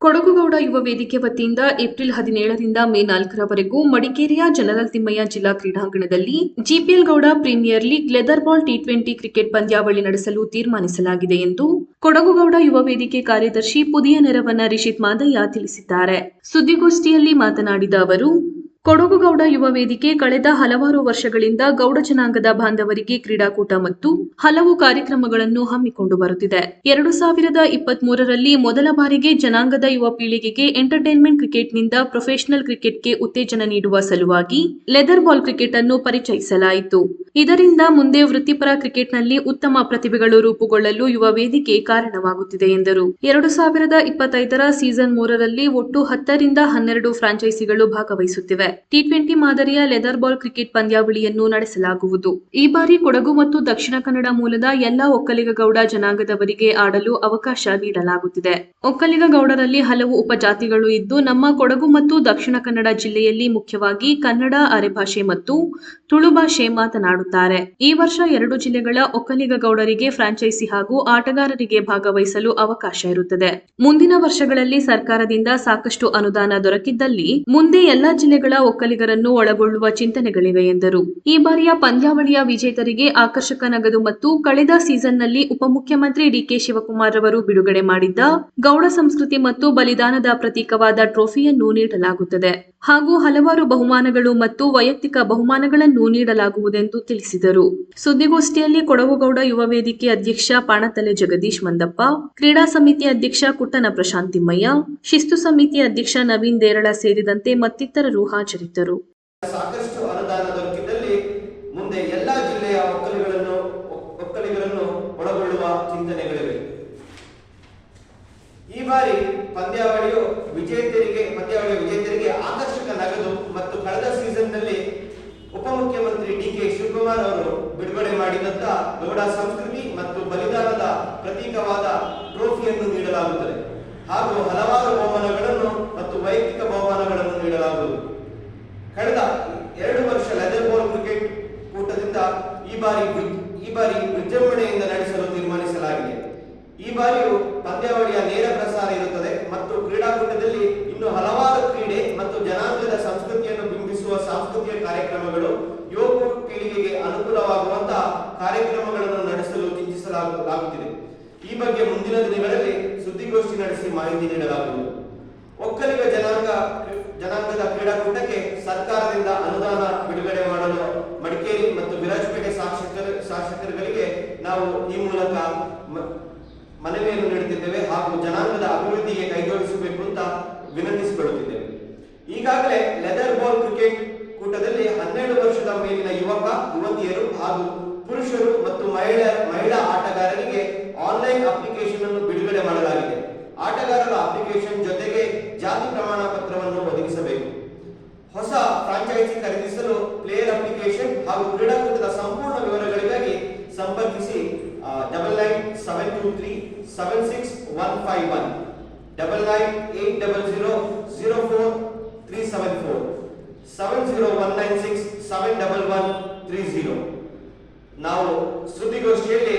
ಕೊಡಗುಗೌಡ ಯುವ ವೇದಿಕೆ ವತಿಯಿಂದ ಏಪ್ರಿಲ್ ಹದಿನೇಳರಿಂದ ಮೇ ನಾಲ್ಕರವರೆಗೂ ಮಡಿಕೇರಿಯ ಜನರಲ್ ತಿಮ್ಮಯ್ಯ ಜಿಲ್ಲಾ ಕ್ರೀಡಾಂಗಣದಲ್ಲಿ GPL Gowda premier league leather ball T twenty cricket ಪಂದ್ಯಾವಳಿ ನಡೆಸಲು ತೀರ್ಮಾನಿಸಲಾಗಿದೆ ಎಂದು ಕೊಡಗುಗೌಡ ಯುವ ವೇದಿಕೆ ಕಾರ್ಯದರ್ಶಿ ಪುದಿಯ ನೆರವನ್ನ ರಿಷಿತ್ ಮಾದಯ್ಯ ತಿಳಿಸಿದ್ದಾರೆ. ಸುದ್ದಿಗೋಷ್ಠಿಯಲ್ಲಿ ಮಾತನಾಡಿದ ಅವರು ಕೊಡಗುಗೌಡ ಯುವ ವೇದಿಕೆ ಕಳೆದ ಹಲವಾರು ವರ್ಷಗಳಿಂದ ಗೌಡ ಜನಾಂಗದ ಬಾಂಧವರಿಗೆ ಕ್ರೀಡಾಕೂಟ ಮತ್ತು ಹಲವು ಕಾರ್ಯಕ್ರಮಗಳನ್ನು ಹಮ್ಮಿಕೊಂಡು ಬರುತ್ತಿದೆ. ಎರಡು ಸಾವಿರದ ಇಪ್ಪತ್ತ್ ಮೂರರಲ್ಲಿ ಮೊದಲ ಬಾರಿಗೆ ಜನಾಂಗದ ಯುವ ಪೀಳಿಗೆಗೆ ಎಂಟರ್ಟೈನ್ಮೆಂಟ್ ಕ್ರಿಕೆಟ್ನಿಂದ ಪ್ರೊಫೆಷನಲ್ ಕ್ರಿಕೆಟ್ಗೆ ಉತ್ತೇಜನ ನೀಡುವ ಸಲುವಾಗಿ ಲೆದರ್ ಬಾಲ್ ಕ್ರಿಕೆಟ್ ಅನ್ನು ಪರಿಚಯಿಸಲಾಯಿತು. ಇದರಿಂದ ಮುಂದೆ ವೃತ್ತಿಪರ ಕ್ರಿಕೆಟ್ನಲ್ಲಿ ಉತ್ತಮ ಪ್ರತಿಭೆಗಳು ರೂಪುಗೊಳ್ಳಲು ಯುವ ವೇದಿಕೆ ಕಾರಣವಾಗುತ್ತಿದೆ ಎಂದರು. ಎರಡು ಸಾವಿರದ ಇಪ್ಪತ್ತೈದರ ಸೀಸನ್ ಮೂರರಲ್ಲಿ ಒಟ್ಟು ಹತ್ತರಿಂದ ಹನ್ನೆರಡು ಫ್ರಾಂಚೈಸಿಗಳು ಭಾಗವಹಿಸುತ್ತಿವೆ. ಟಿ ಟ್ವೆಂಟಿ ಮಾದರಿಯ ಲೆದರ್ ಬಾಲ್ ಕ್ರಿಕೆಟ್ ಪಂದ್ಯಾವಳಿಯನ್ನು ನಡೆಸಲಾಗುವುದು. ಈ ಬಾರಿ ಕೊಡಗು ಮತ್ತು ದಕ್ಷಿಣ ಕನ್ನಡ ಮೂಲದ ಎಲ್ಲ ಒಕ್ಕಲಿಗ ಗೌಡ ಜನಾಂಗದವರಿಗೆ ಆಡಲು ಅವಕಾಶ ನೀಡಲಾಗುತ್ತಿದೆ. ಒಕ್ಕಲಿಗ ಗೌಡರಲ್ಲಿ ಹಲವು ಉಪಜಾತಿಗಳು ಇದ್ದು, ನಮ್ಮ ಕೊಡಗು ಮತ್ತು ದಕ್ಷಿಣ ಕನ್ನಡ ಜಿಲ್ಲೆಯಲ್ಲಿ ಮುಖ್ಯವಾಗಿ ಕನ್ನಡ ಅರೆಭಾಷೆ ಮತ್ತು ತುಳು ಭಾಷೆ ಮಾತನಾಡುತ್ತಾರೆ. ಈ ವರ್ಷ ಎರಡು ಜಿಲ್ಲೆಗಳ ಒಕ್ಕಲಿಗ ಗೌಡರಿಗೆ ಫ್ರಾಂಚೈಸಿ ಹಾಗೂ ಆಟಗಾರರಿಗೆ ಭಾಗವಹಿಸಲು ಅವಕಾಶ ಇರುತ್ತದೆ. ಮುಂದಿನ ವರ್ಷಗಳಲ್ಲಿ ಸರ್ಕಾರದಿಂದ ಸಾಕಷ್ಟು ಅನುದಾನ ದೊರಕಿದ್ದಲ್ಲಿ ಮುಂದೆ ಎಲ್ಲಾ ಜಿಲ್ಲೆಗಳ ಒಕ್ಕಲಿಗರನ್ನು ಒಳಗೊಳ್ಳುವ ಚಿಂತನೆಗಳಿವೆ ಎಂದರು. ಈ ಬಾರಿಯ ಪಂದ್ಯಾವಳಿಯ ವಿಜೇತರಿಗೆ ಆಕರ್ಷಕ ನಗದು ಮತ್ತು ಕಳೆದ ಸೀಸನ್ನಲ್ಲಿ ಉಪಮುಖ್ಯಮಂತ್ರಿ ಡಿಕೆ ಶಿವಕುಮಾರ್ ಅವರು ಬಿಡುಗಡೆ ಮಾಡಿದ್ದ ಗೌಡ ಸಂಸ್ಕೃತಿ ಮತ್ತು ಬಲಿದಾನದ ಪ್ರತೀಕವಾದ ಟ್ರೋಫಿಯನ್ನು ನೀಡಲಾಗುತ್ತದೆ. ಹಾಗೂ ಹಲವಾರು ಬಹುಮಾನಗಳು ಮತ್ತು ವೈಯಕ್ತಿಕ ಬಹುಮಾನಗಳನ್ನು ನೀಡಲಾಗುವುದೆಂದು ತಿಳಿಸಿದರು. ಸುದ್ದಿಗೋಷ್ಠಿಯಲ್ಲಿ ಕೊಡಗುಗೌಡ ಯುವ ವೇದಿಕೆ ಅಧ್ಯಕ್ಷ ಪಾಣತಲೆ ಜಗದೀಶ್ ಮಂದಪ್ಪ, ಕ್ರೀಡಾ ಸಮಿತಿ ಅಧ್ಯಕ್ಷ ಕುಟ್ಟನ ಪ್ರಶಾಂತಿಮಯ್ಯ ಶಿಸ್ತು ಸಮಿತಿ ಅಧ್ಯಕ್ಷ ನವೀನ್ ದೇರಳ ಸೇರಿದಂತೆ ಮತ್ತಿತರರು ಹಾಜರಿದ್ದರು. ಈ ಬಾರಿ ಪಂದ್ಯಾವಳಿಯು ವಿಜೇತರಿಗೆ ಪಂದ್ಯಾವಳಿಯ ವಿಜೇತರಿಗೆ ಆಕರ್ಷಕ ನಗದು ಮತ್ತು ಕಳೆದ ಸೀಸನ್ನಲ್ಲಿ ಉಪಮುಖ್ಯಮಂತ್ರಿ ಡಿ ಕೆ ಶಿವಕುಮಾರ್ ಅವರು ಬಿಡುಗಡೆ ಗೌಡ ಸಂಸ್ಕೃತಿ ಮತ್ತು ಬಲಿದಾನದ ಪ್ರತೀಕವಾದ ಟ್ರೋಫಿಯನ್ನು ನೀಡಲಾಗುತ್ತದೆ. ಹಾಗೂ ಹಲವಾರು ಬಹುಮಾನಗಳನ್ನು ಮತ್ತು ವೈಯಕ್ತಿಕ ಬಹುಮಾನಗಳನ್ನು ನೀಡಲಾಗುವುದು. ಕಳೆದ ಎರಡು ವರ್ಷ ಲೆದರ್ ಬಾಲ್ ಕ್ರಿಕೆಟ್ ಕೂಟದಿಂದ ಈ ಬಾರಿ ಈ ಬಾರಿ ವಿಜೃಂಭಣೆಯಿಂದ ನಡೆಸಲು ತೀರ್ಮಾನಿಸಲಾಗಿದೆ. ಈ ಬಾರಿಯು ಪಂದ್ಯಾವಳಿಯ ನೇರ ಪ್ರಸಾರ ಇರುತ್ತದೆ ಮತ್ತು ಕ್ರೀಡಾಕೂಟದಲ್ಲಿ ಇನ್ನು ಹಲವಾರು ಕ್ರೀಡೆ ಮತ್ತು ಜನಾಂಗದ ಸಂಸ್ಕೃತಿಯನ್ನು ಬಿಂಬಿಸುವ ಸಾಂಸ್ಕೃತಿಕ ಕಾರ್ಯಕ್ರಮಗಳು ಯುವ ಪೀಳಿಗೆಗೆ ಅನುಕೂಲವಾಗುವಂತಹ ಕಾರ್ಯಕ್ರಮಗಳನ್ನು ನಡೆಸಲು ಚಿಂತಿಸಲಾಗುತ್ತಿದೆ ಈ ಬಗ್ಗೆ ಮುಂದಿನ ದಿನಗಳಲ್ಲಿ ಸುದ್ದಿಗೋಷ್ಠಿ ನಡೆಸಿ ಮಾಹಿತಿ ನೀಡಲಾಗುವುದು. ಒಕ್ಕಲಿಗ ಜನಾಂಗ, ಜನಾಂಗದ ಕ್ರೀಡಾಕೂಟಕ್ಕೆ ಸರ್ಕಾರದಿಂದ ಅನುದಾನ ಬಿಡುಗಡೆ ಮಾಡಲು ಮಡಿಕೇರಿ ಮತ್ತು ವಿರಾಜಪೇಟೆ ಶಾಸಕರ, ಶಾಸಕರುಗಳಿಗೆ ನಾವು ಈ ಮೂಲಕ ಮನವಿಯನ್ನು ನೀಡುತ್ತಿದ್ದೇವೆ ಹಾಗೂ ಜನಾಂಗದ ಅಭಿವೃದ್ಧಿಗೆ ಕೈಜೋಡಿಸಬೇಕು ಅಂತ ವಿನಂತಿಸಿಕೊಳ್ಳುತ್ತಿದ್ದೇವೆ. ಈಗಾಗಲೇ ಲೆದರ್ ಬಾಲ್ ಕ್ರಿಕೆಟ್ ಕೂಟದಲ್ಲಿ ಹನ್ನೆರಡು ವರ್ಷದ ಮೇಲಿನ ಯುವಕ ಯುವತಿಯರು ಹಾಗೂ ಪುರುಷರು ಮತ್ತು ಮಹಿಳಾ ಮಹಿಳಾ ಆಟಗಾರರಿಗೆ ಆನ್ಲೈನ್ ಅಪ್ಲಿಕೇಶನ್ ಅನ್ನು ಬಿಡುಗಡೆ ಮಾಡಲಾಗಿದೆ. ಆಟಗಾರರ ಅಪ್ಲಿಕೇಶನ್ ಜೊತೆಗೆ ಜಾತಿ ಪ್ರಮಾಣ ಪತ್ರವನ್ನು ಒದಗಿಸಬೇಕು. ಹೊಸ ಫ್ರಾಂಚೈಸಿ ಖರೀದಿಸಲು ಪ್ಲೇಯರ್ ಅಪ್ಲಿಕೇಶನ್ ಹಾಗೂ ಕ್ರೀಡಾಕೂಟದ ಸಂಪೂರ್ಣ ವಿವರಗಳಿಗಾಗಿ ಸಂಪರ್ಕಿಸಿ double nine seven two three seven six one five one double nine eight double zero zero four three seven four seven zero one nine six seven double one three zero ನಾವು ಸುದ್ದಿಗೋಷ್ಠಿಯಲ್ಲಿ